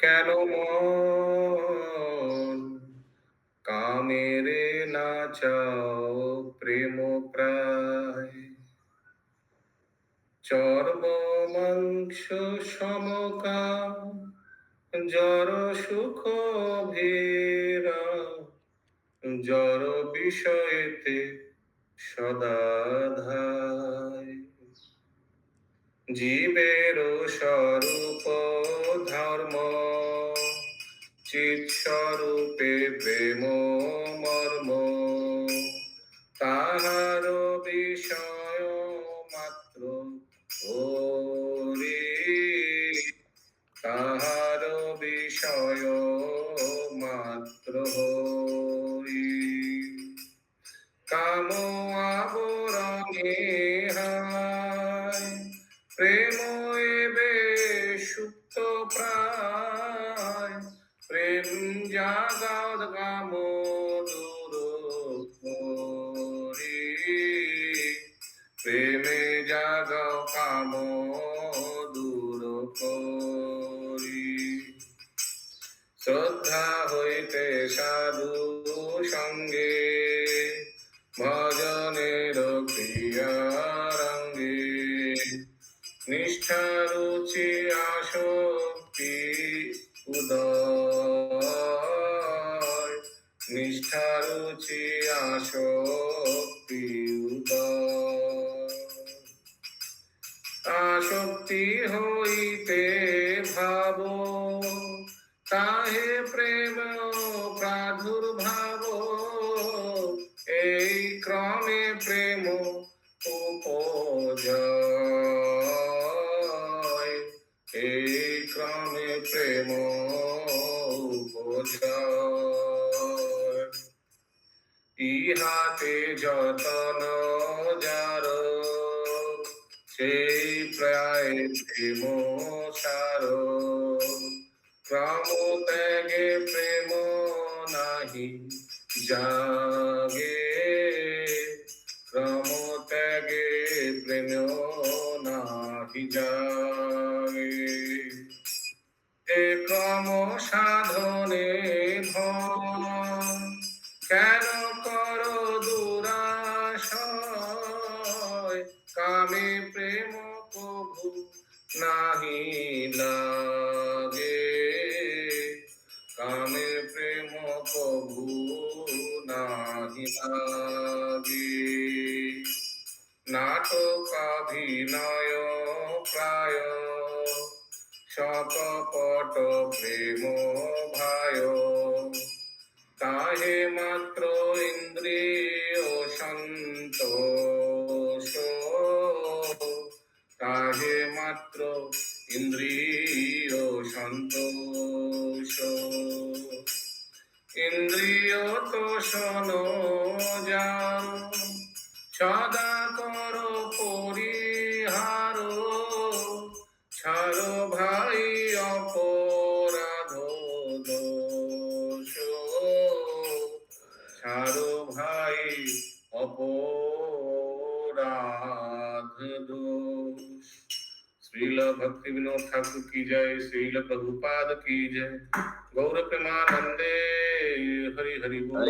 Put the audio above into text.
কেন কামেরে নাচাও প্রেম প্রায়। চর্ম মাংস সমকা জর সুখ ভীরা জর বিষয়েতে সদাধায় জীবের স্বরূপ চিৎ স্বরূপে প্রেম মর্ম, তাহার বিষয় মাত্র ওরে তাহার বিষয় মাত্র কাম আবরণে প্রেম এবে সুপ্ত প্রায় কাম দূর করি। শ্রদ্ধা হইতে সাধু সঙ্গে, ভজনের ক্রিয়ারঙ্গে। নিষ্ঠা রুচি আসক্তি উদয়। নিষ্ঠা রুচি আসক্তি উদয়। আসক্তি হইতে ভাব, তাহে প্রেম প্রাদুর্ভাব। এই ক্রমে প্রেম উপজয়, এই ক্রমে প্রেম উপজয়। ইহাতে যতন যার সেই প্রায় প্রেম সার ক্রম ত্যাগে প্রেম নাহি, জাগে। ক্রম ত্যাগে প্রেম নাহি, জাগে। এ ক্রম সাধনে কামে প্রেম প্রভু নাহি লাগে। কামে প্রেম প্রভু নাহি লাগে। নাটকাভিনয় প্রায় শতপট প্রেম মাত্র। ইন্দ্রিয় সন্তোষ। ইন্দ্রিয় তো শোনো যাও সদা भक्ति विनोद ठाकुर की जय श्रील प्रभुपाद की जय। गौर प्रेमानंदे हरि हरि बोल।